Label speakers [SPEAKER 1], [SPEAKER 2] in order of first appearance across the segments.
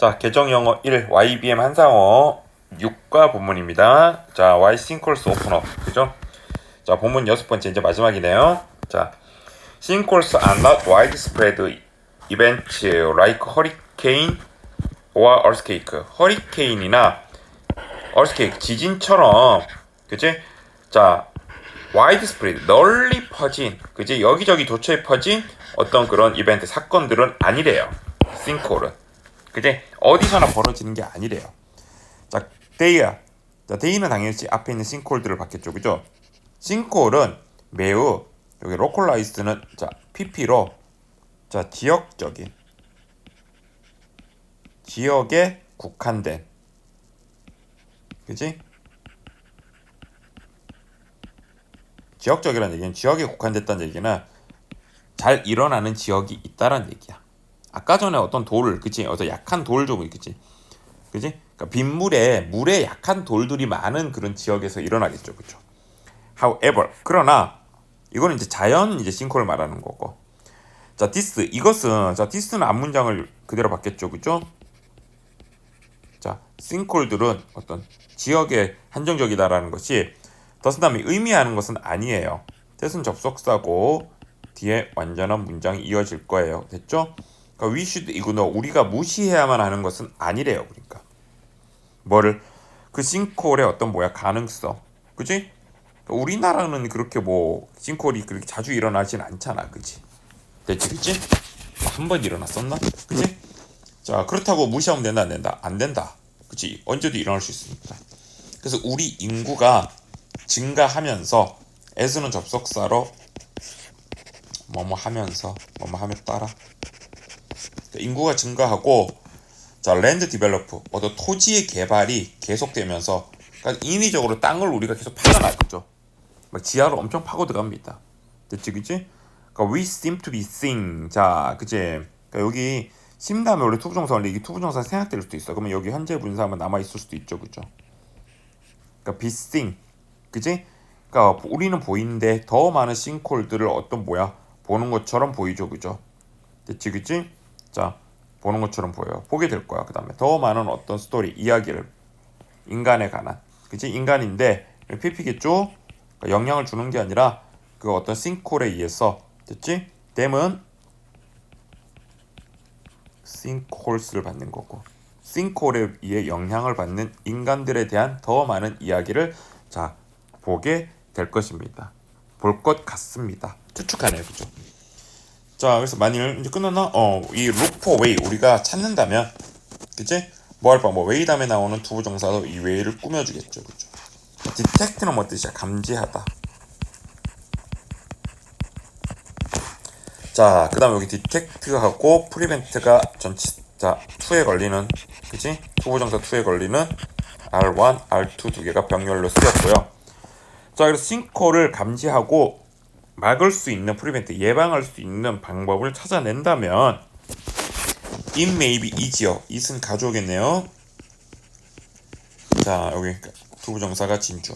[SPEAKER 1] 자, 개정 영어 1 YBM 한상어 6과 본문입니다. 자, Y open up. 그죠? 자, 본문 여섯 번째 이제 마지막이네요. 자, sinkholes are not widespread events like hurricane or earthquake. 허리케인이나 earthquake 지진처럼 그지? 자, widespread 널리 퍼진 그지? 여기저기 도처에 퍼진 어떤 그런 이벤트 사건들은 아니래요. sinkhole은. 그지? 어디서나 벌어지는 게 아니래요. 자, 데이야. 자, 데이는 당연히 앞에 있는 싱크홀들을 받겠죠. 그죠? 싱크홀은 매우 여기 로컬라이스는 자, PP로 자, 지역적인 지역에 국한된 그지? 지역적이라는 얘기는 지역에 국한됐다는 얘기는 잘 일어나는 지역이 있다라는 얘기야. 아까 전에 어떤 돌, 그치? 어떤 약한 돌 좀, 그치? 그치? 그러니까 빗물에 물에 약한 돌들이 많은 그런 지역에서 일어나겠죠, 그죠? However, 그러나 이거는 이제 자연 이제 싱크를 말하는 거고. 자, this 이것은 자, this는 앞 문장을 그대로 받겠죠, 그죠? 자, 싱크홀들은 어떤 지역에 한정적이다라는 것이 더스남이 의미하는 것은 아니에요. 뜻은 접속사고 뒤에 완전한 문장이 이어질 거예요. 됐죠? 그러니까 we should ignore 우리가 무시해야만 하는 것은 아니래요. 그러니까 뭐를 그 싱크홀의 어떤 뭐야 가능성, 그지? 그러니까 우리나라는 그렇게 뭐 싱크홀이 그렇게 자주 일어나진 않잖아, 그지? 됐지, 그지? 한 번 일어났었나, 그지? 자 그렇다고 무시하면 된다, 안 된다, 안 된다, 그지? 언제도 일어날 수 있으니까. 그래서 우리 인구가 증가하면서 as는 접속사로 뭐뭐 하면서 뭐뭐 하며 따라 인구가 증가하고 자 랜드 디벨로프 어떤 토지의 개발이 계속되면서 그러니까 인위적으로 땅을 우리가 계속 파가나겠죠. 막 지하로 엄청 파고 들어갑니다. 됐지 그지? 그러니까 we seem to be seeing 자 그지? 그러니까 여기 심 다음에 원래 투부정사인데 이게 투부정사 생략될 수도 있어. 그러면 여기 현재 분사하면 남아 있을 수도 있죠, 그죠? 그러니까 be seeing 그지? 그러니까 우리는 보이는데 더 많은 싱콜들을 어떤 뭐야 보는 것처럼 보이죠, 그죠? 됐지, 그지? 자, 보는 것처럼 보여요. 보게 될 거야. 그 다음에 더 많은 어떤 스토리, 이야기를 인간에 관한, 그지? 인간인데 PP겠죠? 그러니까 영향을 주는 게 아니라 그 어떤 싱콜에 의해서, 됐지? 댐은 싱콜스를 받는 거고, 싱콜에 의해 영향을 받는 인간들에 대한 더 많은 이야기를 자 보게 될 것입니다. 볼 것 같습니다. 추측하네요, 그죠? 자, 그래서 만일 이제 끝났나? 어, 이 look for way 우리가 찾는다면, 그치? 뭐 할 바, 뭐 way 다음에 나오는 투부정사도 이 way를 꾸며주겠죠, 그죠? detect는 뭐 뜻이야? 감지하다. 자, 그 다음 여기 detect하고 prevent가 전치, 자, 2에 걸리는, 그치? 투부정사 2에 걸리는 R1, R2 두 개가 병렬로 쓰였고요. 자, 그래서 싱크홀을 감지하고 막을 수 있는 프리벤트 예방할 수 있는 방법을 찾아낸다면 it may be easier. it은 가져오겠네요. 자, 여기 두부정사가 진주.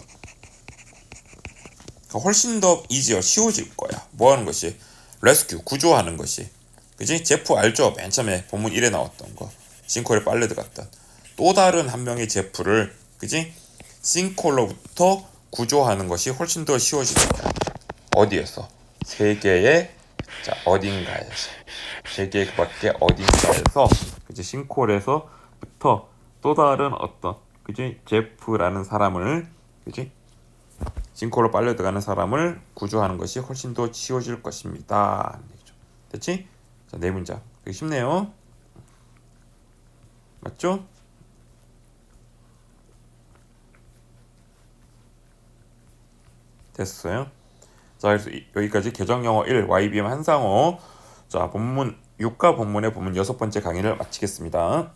[SPEAKER 1] 그러니까 훨씬 더 easier, 쉬워질 거야. 뭐 하는 것이? 레스큐, 구조하는 것이. 그지? 제프 알죠? 맨 처음에 본문 1에 나왔던 거. 싱크홀에 빨려 들어갔던. 또 다른 한 명의 제프를, 그지? 싱크홀로부터 구조하는 것이 훨씬 더 쉬워질 거야. 어디에서? 세계의 자 어딘가에서 세계 그 밖에 어딘가에서 그지 싱콜에서부터 또 다른 어떤 그지 제프라는 사람을 그지 싱콜로 빨려 들어가는 사람을 구조하는 것이 훨씬 더 쉬워질 것입니다. 됐지? 자 네 문장 되게 쉽네요. 맞죠? 됐어요. 자, 그래서 여기까지 개정 영어 1 YBM 한상어 자 본문 6과 본문의 본문 여섯 번째 강의를 마치겠습니다.